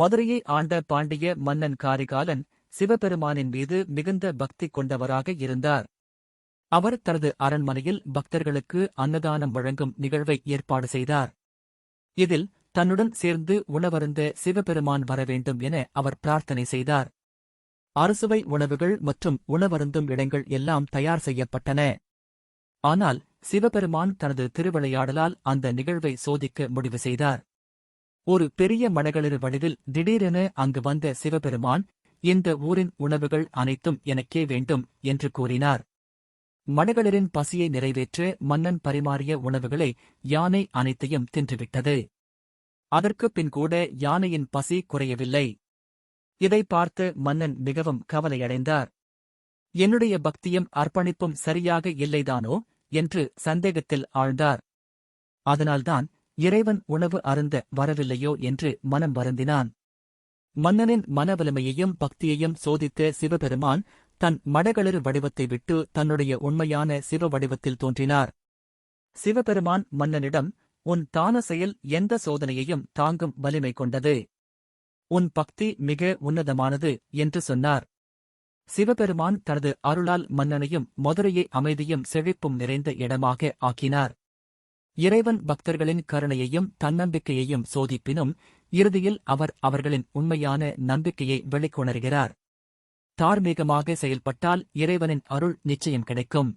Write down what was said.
மதுரையை ஆண்ட பாண்டிய மன்னன் காரிகாலன் சிவபெருமானின் மீது மிகுந்த பக்தி கொண்டவராக இருந்தார். அவர் தனது அரண்மனையில் பக்தர்களுக்கு அன்னதானம் வழங்கும் நிகழ்வை ஏற்பாடு செய்தார். இதில் தன்னுடன் சேர்ந்து உணவருந்த சிவபெருமான் வரவேண்டும் என அவர் பிரார்த்தனை செய்தார். அறுசுவை உணவுகள் மற்றும் உணவருந்தும் இடங்கள் எல்லாம் தயார் செய்யப்பட்டன. ஆனால் சிவபெருமான் தனது திருவிளையாடலால் அந்த நிகழ்வை சோதிக்க முடிவு செய்தார். ஒரு பெரிய மடகளிரு வடிவில் திடீரென அங்கு வந்த சிவபெருமான் இந்த ஊரின் உணவுகள் அனைத்தும் எனக்கே வேண்டும் என்று கூறினார். மடகளிரின் பசியை நிறைவேற்ற மன்னன் பரிமாறிய உணவுகளை யானை அனைத்தையும் தின்றுவிட்டது. அதற்குப் பின் கூட யானையின் பசி குறையவில்லை. இதை பார்த்து மன்னன் மிகவும் கவலையடைந்தார். என்னுடைய பக்தியும் அர்ப்பணிப்பும் சரியாக இல்லைதானோ? என்று சந்தேகத்தில் ஆழ்ந்தார். அதனால்தான் இறைவன் உணவு அருந்த வரவில்லையோ என்று மனம் வருந்தினான். மன்னனின் மனவலிமையையும் பக்தியையும் சோதித்த சிவபெருமான் தன் மடகளறு வடிவத்தை விட்டு தன்னுடைய உண்மையான சிவ வடிவத்தில் தோன்றினார். சிவபெருமான் மன்னனிடம் உன் தான செயல் எந்த சோதனையையும் தாங்கும் வலிமை கொண்டது. உன் பக்தி மிக உன்னதமானது என்று சொன்னார். சிவபெருமான் தனது அருளால் மன்னனையும் மதுரையை அமைதியும் செழிப்பும் நிறைந்த இடமாக ஆக்கினார். இறைவன் பக்தர்களின் கருணையையும் தன்னம்பிக்கையையும் சோதிப்பினும் இறுதியில் அவர் அவர்களின் உண்மையான நம்பிக்கையை வெளிக்கொணர்கிறார். தார்மீகமாக செயல்பட்டால் இறைவனின் அருள் நிச்சயம் கிடைக்கும்.